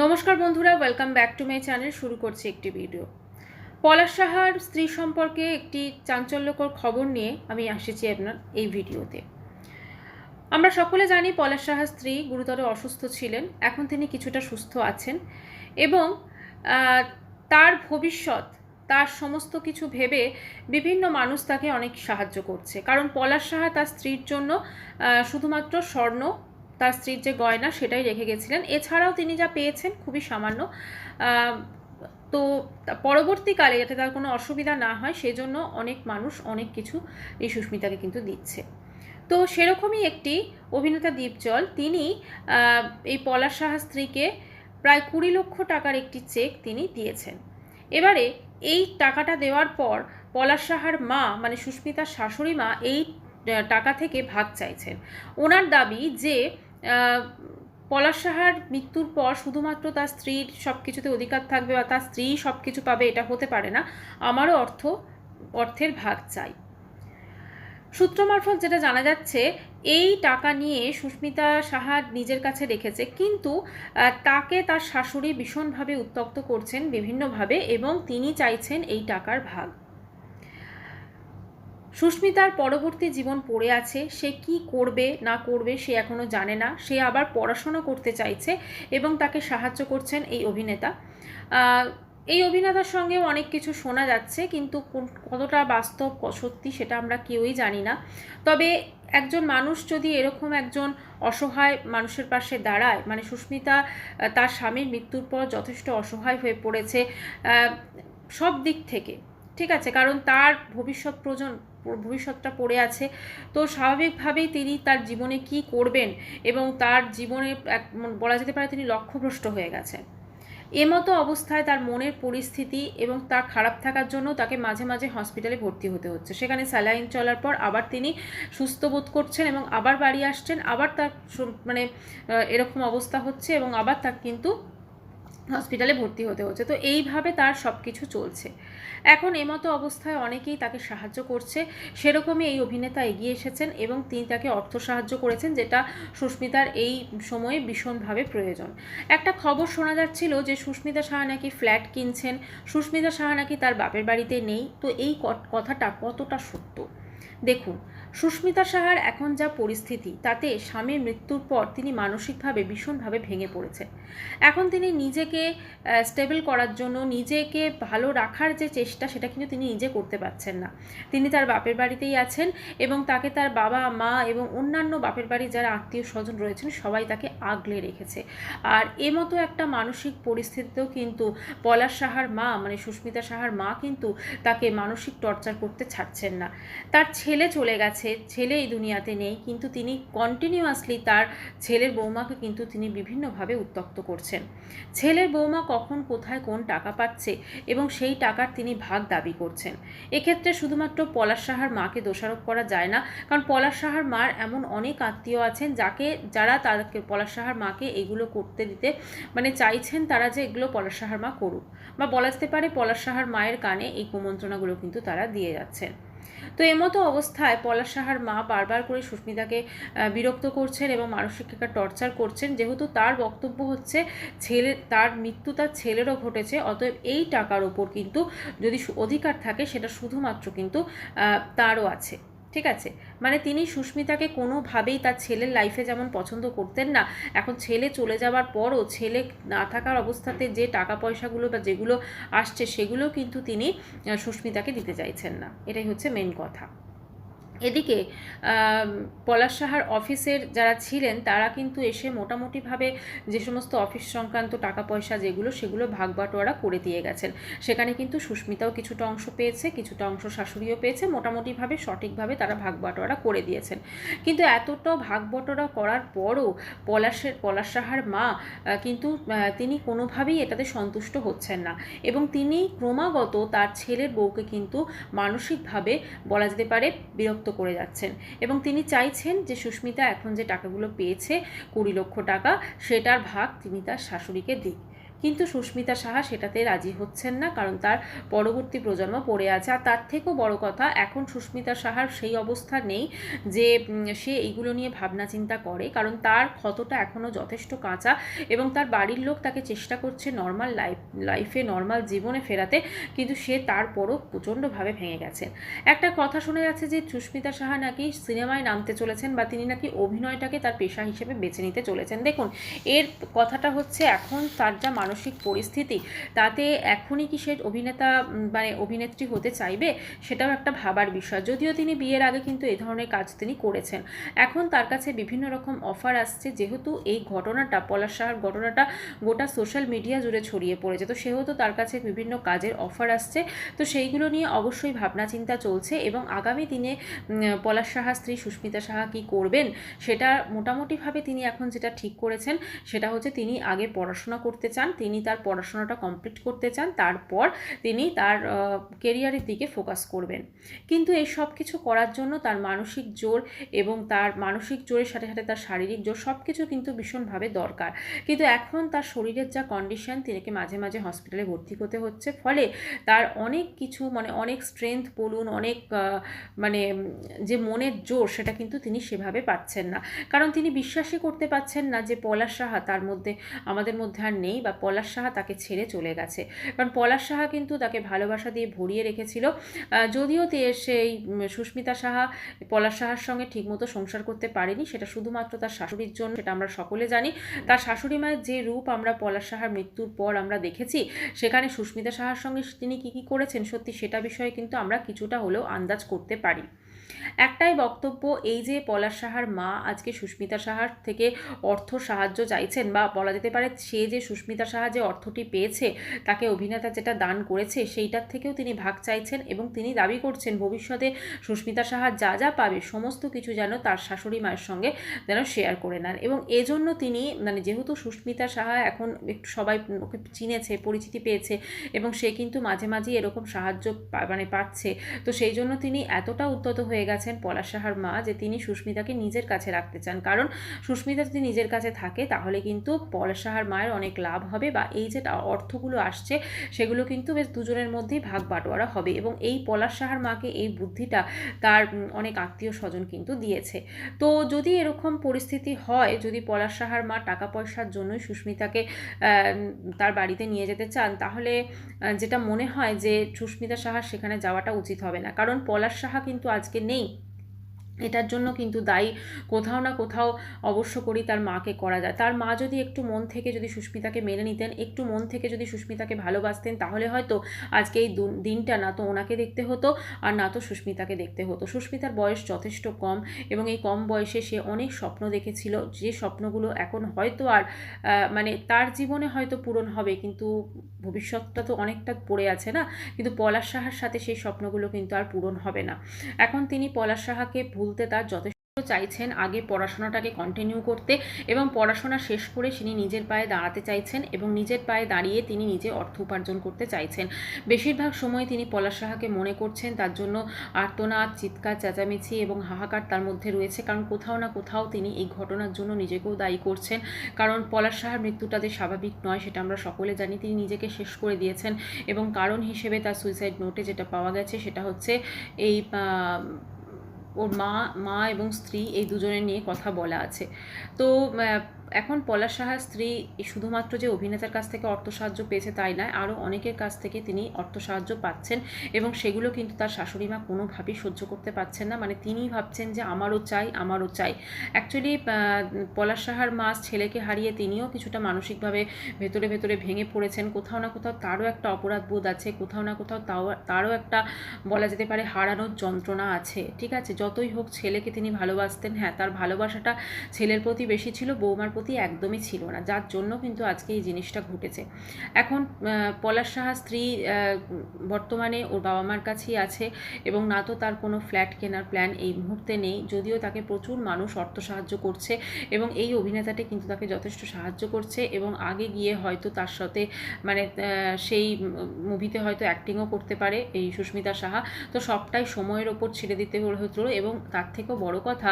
নমস্কার বন্ধুরা welcome back to my channel শুরু করছি একটি ভিডিও পলাশ সাহার স্ত্রী সম্পর্কে একটি চাঞ্চল্যকর খবর নিয়ে আমি এসেছি আপনার এই ভিডিওতে আমরা সকলে জানি পলাশ সাহার স্ত্রী গুরুতর অসুস্থ ছিলেন, এখন তিনি কিছুটা সুস্থ আছেন এবং তার ভবিষ্যৎ, তার সমস্ত কিছু ভেবে বিভিন্ন মানুষ তাকে অনেক সাহায্য করছে। কারণ পলাশ সাহা তার স্ত্রীর জন্য শুধুমাত্র স্বর্ণ তার স্ত্রীর যে গয়না সেটাই রেখে গেছিলেন। এছাড়াও তিনি যা পেয়েছেন খুবই সামান্য। তো পরবর্তীকালে যাতে তার কোনো অসুবিধা না হয়, সেজন্য অনেক মানুষ অনেক কিছু এই সুস্মিতাকে কিন্তু দিচ্ছে। তো সেরকমই একটি অভিনেতা দীপজল। তিনি এই পলাশ সাহা স্ত্রীকে প্রায় কুড়ি লক্ষ টাকার একটি চেক তিনি দিয়েছেন। এবারে এই টাকাটা দেওয়ার পর পলাশ সাহার মা মানে সুস্মিতার শাশুড়ি মা, এই টাকা থেকে ভাগ চাইছেন। ওনার দাবি যে পলাশ সাহার মৃত্যুর পর শুধুমাত্র তার স্ত্রীর সব কিছুতে অধিকার থাকবে বা তার স্ত্রী সব কিছু পাবে, এটা হতে পারে না। আমারও অর্থ, অর্থের ভাগ চাই। সূত্র মারফত যেটা জানা যাচ্ছে, এই টাকা নিয়ে সুস্মিতা সাহা নিজের কাছে রেখেছে, কিন্তু তাকে তার শাশুড়ি ভীষণভাবে উত্তক্ত করছেন বিভিন্নভাবে এবং তিনি চাইছেন এই টাকার ভাগ। সুস্মিতার পরবর্তী জীবন পড়ে আছে, সে কি করবে, না করবে সে এখনও জানে না। সে আবার পড়াশোনা করতে চাইছে এবং তাকে সাহায্য করছেন এই অভিনেতা। এই অভিনেতার সঙ্গেও অনেক কিছু শোনা যাচ্ছে, কিন্তু কতটা বাস্তব সত্যি সেটা আমরা কেউই জানি না। তবে একজন মানুষ যদি এরকম একজন অসহায় মানুষের পাশে দাঁড়ায় মানে সুস্মিতা তার স্বামীর মৃত্যুর পর যথেষ্ট অসহায় হয়ে পড়েছে সব দিক থেকে ঠিক আছে, কারণ তার ভবিষ্যৎ প্রজন, ভবিষ্যৎটা পড়ে আছে। তো স্বাভাবিকভাবেই তিনি তার জীবনে কি করবেন এবং তার জীবনে এক, বলা যেতে পারে তিনি লক্ষ্যভ্রষ্ট হয়ে গেছেন। এমতো অবস্থায় তার মনের পরিস্থিতি এবং তার খারাপ থাকার জন্য তাকে মাঝে মাঝে হসপিটালে ভর্তি হতে হচ্ছে। সেখানে স্যালাইন চলার পর আবার তিনি সুস্থ বোধ করছেন এবং আবার বাড়ি আসছেন, আবার তার মানে এরকম অবস্থা হচ্ছে এবং আবার তার কিন্তু হসপিটালে ভর্তি হতে হচ্ছে। তো এইভাবে তার সব কিছু চলছে। এখন এমতো অবস্থায় অনেকেই তাকে সাহায্য করছে। সেরকমই এই অভিনেতা এগিয়ে এসেছেন এবং তিনি তাকে অর্থ সাহায্য করেছেন, যেটা সুস্মিতার এই সময়ে ভীষণভাবে প্রয়োজন। একটা খবর শোনা যাচ্ছিল যে সুস্মিতা সাহা নাকি ফ্ল্যাট কিনছেন। সুস্মিতা সাহা নাকি তার বাপের বাড়িতে নেই। তো এই কথাটা কতটা সত্য? দেখুন সুস্মিতা সাহার এখন যা পরিস্থিতি, তাতে স্বামীর মৃত্যুর পর তিনি মানসিকভাবে, ভীষণভাবে ভেঙে পড়েছে এখন তিনি নিজেকে স্টেবল করার জন্য, নিজেকে ভালো রাখার যে চেষ্টা, সেটা কিন্তু তিনি নিজে করতে পারছেন না। তিনি তার বাপের বাড়িতেই আছেন এবং তাকে তার বাবা, মা এবং অন্যান্য বাপের বাড়ি যারা আত্মীয় স্বজন রয়েছেন, সবাই তাকে আগলে রেখেছে। আর এমতো একটা মানসিক পরিস্থিতিতেও কিন্তু পলাশ সাহার মা মানে সুস্মিতা সাহার মা কিন্তু তাকে মানসিক টর্চার করতে ছাড়ছেন না। তার ছেলে চলে গেছে ছেলে এই দুনিয়াতে নেই, কিন্তু তিনি কন্টিনিউয়াসলি তার ছেলের বৌমাকে কিন্তু তিনি বিভিন্নভাবে উত্তক্ত করছেন। ছেলের বৌমা কখন, কোথায়, কোন টাকা পাচ্ছে এবং সেই টাকার তিনি ভাগ দাবি করছেন। এক্ষেত্রে শুধুমাত্র পলাশ সাহার মাকে দোষারোপ করা যায় না, কারণ পলাশ সাহার মার এমন অনেক আত্মীয় আছেন যাকে, যারা তাদেরকে পলাশ সাহার মাকে এগুলো করতে দিতে মানে চাইছেন তারা যে এগুলো পলাশ সাহার মা করুক। বা বলা যেতে পারে পলাশ সাহার মায়ের কানে এই কুমন্ত্রণাগুলো কিন্তু তারা দিয়ে যাচ্ছেন। তো এমতো অবস্থায় পলাশ সাহার মা বারবার করে সুস্মিতাকে বিরক্ত করছেন এবং মানসিক একটা টর্চার করছেন। যেহেতু তার বক্তব্য হচ্ছে ছেলে, তার মৃত্যু তার ছেলেরও ঘটেছে, অতএব এই টাকার ওপর কিন্তু যদি অধিকার থাকে সেটা শুধুমাত্র কিন্তু তারও আছে। ঠিক আছে? মানে তিনি সুস্মিতাকে কোনোভাবেই তার ছেলের লাইফে যেমন পছন্দ করতেন না, এখন ছেলে চলে যাওয়ার পরও ছেলে না থাকার অবস্থাতে যে টাকা পয়সাগুলো বা যেগুলো আসছে সেগুলো কিন্তু তিনি সুস্মিতাকে দিতে চাইছেন না। এটাই হচ্ছে মেন কথা। এদিকে পলাশ সাহার অফিসের যারা ছিলেন, তারা কিন্তু এসে মোটামুটিভাবে যে সমস্ত অফিস সংক্রান্ত টাকা পয়সা যেগুলো, সেগুলো ভাগ বাটোয়ারা করে দিয়ে গেছেন। সেখানে কিন্তু সুস্মিতাও কিছুটা অংশ পেয়েছে, কিছুটা অংশ শাশুড়িও পেয়েছে, মোটামুটিভাবে সঠিকভাবে তারা ভাগ বাটোয়ারা করে দিয়েছেন। কিন্তু এতটাও ভাগ বাটোয়ারা করার পরও পলাশের, পলাশ সাহার মা কিন্তু তিনি কোনোভাবেই এটাতে সন্তুষ্ট হচ্ছেন না। এবং তিনি ক্রমাগত তার ছেলের বউকে কিন্তু মানসিকভাবে বলা যেতে পারে বিরক্ত করে যাচ্ছেন। এবং তিনি চাইছেন যে সুস্মিতা এখন যে টাকাগুলো পেয়েছে কুড়ি লক্ষ টাকা, সেটার ভাগ তিনি তার শাশুড়িকে দিক। কিন্তু সুস্মিতা সাহা সেটাতে রাজি হচ্ছেন না, কারণ তার পরবর্তী প্রজন্ম পড়ে আছে। আর তার থেকেও বড় কথা, এখন সুস্মিতা সাহার সেই অবস্থা নেই যে সে এইগুলো নিয়ে ভাবনা চিন্তা করে, কারণ তার ক্ষতটা এখনও যথেষ্ট কাঁচা এবং তার বাড়ির লোক তাকে চেষ্টা করছে নর্মাল লাইফ লাইফে নর্মাল জীবনে ফেরাতে, কিন্তু সে তারপরও প্রচণ্ডভাবে ভেঙে গেছেন একটা কথা শোনা যাচ্ছে যে, সুস্মিতা সাহা নাকি সিনেমায় নামতে চলেছেন বা তিনি নাকি অভিনয়টাকে তার পেশা হিসেবে বেছে নিতে চলেছেন। দেখুন, এর কথাটা হচ্ছে, এখন তার যা মানসিক পরিস্থিতি, তাতে এখনই কি সে অভিনেতা মানে অভিনেত্রী হতে চাইবে? সেটাও একটা ভাবার বিষয়। যদিও তিনি বিয়ের আগে কিন্তু এই ধরনের কাজ তিনি করেছেন। এখন তার কাছে বিভিন্ন রকম অফার আসছে, যেহেতু এই ঘটনাটা, পলাশ সাহার ঘটনাটা গোটা সোশ্যাল মিডিয়া জুড়ে ছড়িয়ে পড়েছে। তো সেহেতু তার কাছে বিভিন্ন কাজের অফার আসছে। তো সেইগুলো নিয়ে অবশ্যই ভাবনা চিন্তা চলছে এবং আগামী দিনে পলাশ সাহা স্ত্রী সুস্মিতা সাহা কী করবেন, সেটা মোটামুটিভাবে তিনি এখন যেটা ঠিক করেছেন, সেটা হচ্ছে তিনি আগে পড়াশোনা করতে চান তিনি তার পড়াশোনাটা কমপ্লিট করতে চান, তারপর তিনি তার কেরিয়ারের দিকে ফোকাস করবেন। কিন্তু এই সব কিছু করার জন্য তার মানসিক জোর এবং তার মানসিক জোরের সাথে সাথে তার শারীরিক জোর সব কিছু কিন্তু ভীষণভাবে দরকার। কিন্তু এখন তার শরীরের যা কন্ডিশন তিনিকে মাঝে মাঝে হসপিটালে ভর্তি হতে হচ্ছে। ফলে তার অনেক কিছু মানে অনেক স্ট্রেংথ বলুন, অনেক মানে যে মনের জোর সেটা কিন্তু তিনি সেভাবে পাচ্ছেন না। কারণ তিনি বিশ্বাসই করতে পারছেন না যে পলাশ সাহা তার মধ্যে, আমাদের মধ্যে আর নেই বা পলাশ সাহা তাকে ছেড়ে চলে গেছে। কারণ পলাশ সাহা কিন্তু তাকে ভালোবাসা দিয়ে ভরিয়ে রেখেছিল। যদিও তে সেই সুস্মিতা সাহা পলাশ সাহার সঙ্গে ঠিকমতো সংসার করতে পারেনি, সেটা শুধুমাত্র তার শাশুড়ির জন্য, সেটা আমরা সকলে জানি। তার শাশুড়ি মায়ের যে রূপ আমরা পলাশ সাহার মৃত্যুর পর আমরা দেখেছি, সেখানে সুস্মিতা সাহার সঙ্গে তিনি কী কী করেছেন সত্যি সেটা বিষয়ে কিন্তু আমরা কিছুটা হলেও আন্দাজ করতে পারি। একটাই বক্তব্য এই যে পলাশ সাহার মা আজকে সুস্মিতা সাহার থেকে অর্থ সাহায্য চাইছেন বা বলা যেতে পারে সে যে সুস্মিতা সাহা যে অর্থটি পেয়েছে, তাকে অভিনেতা যেটা দান করেছে সেইটার থেকেও তিনি ভাগ চাইছেন এবং তিনি দাবি করছেন ভবিষ্যতে সুস্মিতা সাহা যা যা পাবে সমস্ত কিছু যেন তার শাশুড়ি মায়ের সঙ্গে যেন শেয়ার করে নেন। এবং এজন্য তিনি মানে যেহেতু সুস্মিতা সাহা এখন একটু সবাই ওকে চিনেছে, পরিচিতি পেয়েছে এবং সে কিন্তু মাঝে মাঝে এরকম সাহায্য মানে পাচ্ছে, তো সেই জন্য তিনি এতটা উদ্যত হয়ে গেছেন পলাশ সাহার মা যে তিনি সুস্মিতাকে নিজের কাছে রাখতে চান। কারণ সুস্মিতা যদি নিজের কাছে থাকে, তাহলে কিন্তু পলাশ সাহার মায়ের অনেক লাভ হবে বা এই যে অর্থগুলো আসছে, সেগুলো কিন্তু বেশ দুজনের মধ্যেই ভাগ বাটোয়ারা হবে এবং এই পলাশ সাহার মাকে এই বুদ্ধিটা তার অনেক আত্মীয় স্বজন কিন্তু দিয়েছে। তো যদি এরকম পরিস্থিতি হয়, যদি পলাশ সাহার মা টাকা পয়সার জন্যই সুস্মিতাকে তার বাড়িতে নিয়ে যেতে চান, তাহলে যেটা মনে হয় যে সুস্মিতা সাহার সেখানে যাওয়াটা উচিত হবে না। কারণ পলাশ সাহা কিন্তু আজকে নেই এটার জন্য কিন্তু দায়ী। কোথাও না কোথাও অবশ্য করি তার মাকে করা যায়। তার মা যদি একটু মন থেকে যদি সুস্মিতাকে মেনে নিতেন, একটু মন থেকে যদি সুস্মিতাকে ভালোবাসতেন, তাহলে হয়তো আজকে এই দিনটা না তো ওনাকে দেখতে হতো আর না তো সুস্মিতাকে দেখতে হতো। সুস্মিতার বয়স যথেষ্ট কম এবং এই কম বয়সে সে অনেক স্বপ্ন দেখেছিল। যে স্বপ্নগুলো এখন হয়তো আর মানে তার জীবনে হয়তো পূরণ হবে কিন্তু ভবিষ্যৎটা তো অনেকটা পড়ে আছে না? কিন্তু পলাশ সাহার সাথে সেই স্বপ্নগুলো কিন্তু আর পূরণ হবে না। এখন তিনি পলাশ সাহাকে ভুলতে তার যথেষ্ট চাইছেন আগে পড়াশোনাটাকে কন্টিনিউ করতে এবং পড়াশোনা শেষ করে তিনি নিজের পায়ে দাঁড়াতে চাইছেন এবং নিজের পায়ে দাঁড়িয়ে তিনি নিজে অর্থ উপার্জন করতে চাইছেন। বেশিরভাগ সময় তিনি পলাশ সাহাকে মনে করছেন তার জন্য আর্তনাদ, চিৎকার, চেঁচামেচি এবং হাহাকার তার মধ্যে রয়েছে কারণ কোথাও না কোথাও তিনি এই ঘটনার জন্য নিজেকেও দায়ী করছেন। কারণ পলাশ সাহার মৃত্যুটা যে স্বাভাবিক নয় সেটা আমরা সকলে জানি, তিনি নিজেকে শেষ করে দিয়েছেন এবং কারণ হিসেবে তার সুইসাইড নোটে যেটা পাওয়া গেছে সেটা হচ্ছে এই ওর মা মা এবং স্ত্রী এই দুজনের নিয়ে কথা বলা আছে। তো এখন পলাশ সাহার স্ত্রী শুধুমাত্র যে অভিনেতার কাছ থেকে অর্থ সাহায্য পেয়েছে তাই নয়, আরও অনেকের কাছ থেকে তিনি অর্থ সাহায্য পাচ্ছেন এবং সেগুলো কিন্তু তার শাশুড়ি মা কোনোভাবেই সহ্য করতে পারছেন না। মানে তিনিই ভাবছেন যে আমারও চাই আমারও চাই। অ্যাকচুয়ালি পলাশ সাহার মা ছেলেকে হারিয়ে তিনিও কিছুটা মানসিকভাবে ভেতরে ভেতরে ভেঙে পড়েছেন। কোথাও না কোথাও তারও একটা অপরাধ বোধ আছে, কোথাও না কোথাও তাও, তারও একটা বলা যেতে পারে হারানোর যন্ত্রণা আছে। ঠিক আছে? যতই হোক ছেলেকে তিনি ভালোবাসতেন হ্যাঁ তার ভালোবাসাটা ছেলের প্রতি বেশি ছিল, বৌমার প্রতি একদমই ছিল না। যার জন্য কিন্তু আজকে এই জিনিসটা ঘটেছে। এখন পলাশ সাহা স্ত্রী বর্তমানে ওর বাবা মার কাছেই আছে এবং না তো তার কোনো ফ্ল্যাট কেনার প্ল্যান এই মুহূর্তে নেই, যদিও তাকে প্রচুর মানুষ অর্থ সাহায্য করছে এবং এই অভিনেতাটি কিন্তু তাকে যথেষ্ট সাহায্য করছে এবং আগে গিয়ে হয়তো তার সাথে মানে সেই মুভিতে হয়তো অ্যাক্টিংও করতে পারে এই সুস্মিতা সাহা। তো সবটাই সময়ের ওপর ছেড়ে দিতে হতো এবং তার থেকেও বড় কথা,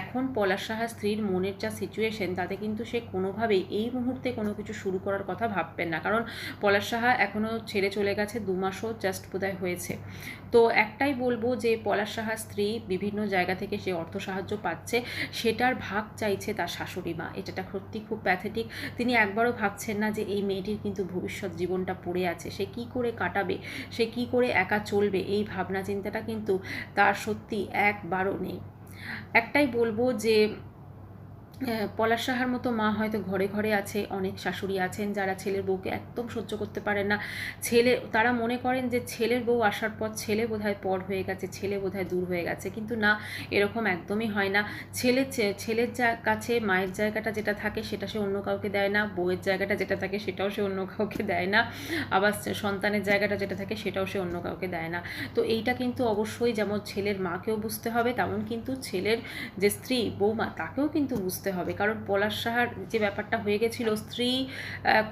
এখন পলাশ সাহা স্ত্রীর মনের যা সিচুয়েশন তাতে কিন্তু সে কোনোভাবেই এই মুহূর্তে কোনো কিছু শুরু করার কথা ভাববেন না। কারণ পলাশ সাহা এখনও ছেড়ে চলে গেছে, দু মাসও জাস্ট বোধহয় হয়েছে। তো একটাই বলব যে পলাশ সাহার স্ত্রী বিভিন্ন জায়গা থেকে সে অর্থ সাহায্য পাচ্ছে, সেটার ভাগ চাইছে তার শাশুড়ি মা। এটাটা সত্যি খুব প্যাথেটিক তিনি একবারও ভাবছেন না যে এই মেয়েটির কিন্তু ভবিষ্যৎ জীবনটা পড়ে আছে। সে কি করে কাটাবে? সে কি করে একা চলবে? এই ভাবনা চিন্তাটা কিন্তু তার সত্যি একবারও নেই। একটাই বলব যে পলাশ সাহার মতো মা হয়তো ঘরে ঘরে আছে, অনেক শাশুড়ি আছেন যারা ছেলের বউকে একদম সহ্য করতে পারেন না। ছেলে, তারা মনে করেন যে ছেলের বউ আসার পর ছেলে বোধহয় পর হয়ে গেছে, ছেলে বোধহয় দূর হয়ে গেছে। কিন্তু না, এরকম একদমই হয় না। ছেলে ছেলের যা, কাছে মায়ের জায়গাটা যেটা থাকে সেটা সে অন্য কাউকে দেয় না, বউয়ের জায়গাটা যেটা থাকে সেটাও সে অন্য কাউকে দেয় না, আবার সন্তানের জায়গাটা যেটা থাকে সেটাও সে অন্য কাউকে দেয় না। তো এইটা কিন্তু অবশ্যই যেমন ছেলের মাকেও বুঝতে হবে, তেমন কিন্তু ছেলের যে স্ত্রী, বৌমা, তাকেও কিন্তু বুঝতে হবে। কারণ পলাশ সাহার যে ব্যাপারটা হয়ে গেছিল, স্ত্রী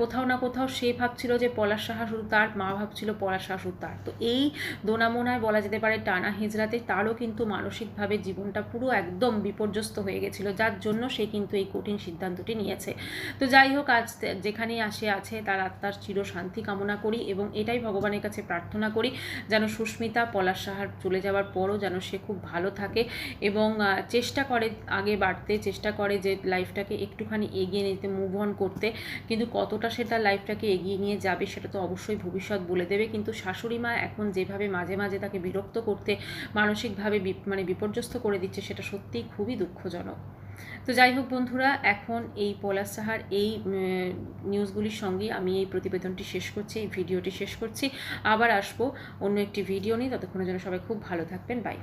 কোথাও না কোথাও সে ভাবছিল যে পলাশ সাহা শুধু তার, মা ভাবছিল পলাশ সাহা শুধু তার। তো এই দোনামোনায় বলা যেতে পারে টানা হিজড়াতে তারও কিন্তু মানসিকভাবে জীবনটা পুরো একদম বিপর্যস্ত হয়ে গেছিল, যার জন্য সে কিন্তু এই কঠিন সিদ্ধান্তটি নিয়েছে। তো যাই হোক, আজ যেখানেই আসে, আছে, তার আত্মার চির শান্তি কামনা করি এবং এটাই ভগবানের কাছে প্রার্থনা করি, যেন সুস্মিতা পলাশ সাহার চলে যাওয়ার পরও যেন সে খুব ভালো থাকে এবং চেষ্টা করে আগে বাড়তে, চেষ্টা করে যে লাইফটাকে একটুখানি এগিয়ে নিতে মুভ অন করতে, কিন্তু কতটা সে তার লাইফটাকে এগিয়ে নিয়ে যাবে সেটা তো অবশ্যই ভবিষ্যৎ বলে দেবে। কিন্তু শাশুড়ি মা এখন যেভাবে মাঝে মাঝে তাকে বিরক্ত করতে, মানসিকভাবে মানে বিপর্যস্ত করে দিচ্ছে, সেটা সত্যিই খুবই দুঃখজনক। তো যাই হোক বন্ধুরা, এখন এই পলাশ সাহার এই নিউজগুলির সঙ্গে আমি এই প্রতিবেদনটি শেষ করছি, এই ভিডিওটি শেষ করছি। আবার আসব অন্য একটি ভিডিও নিয়ে। ততক্ষণের জন্য সবাই খুব ভালো থাকবেন। বাই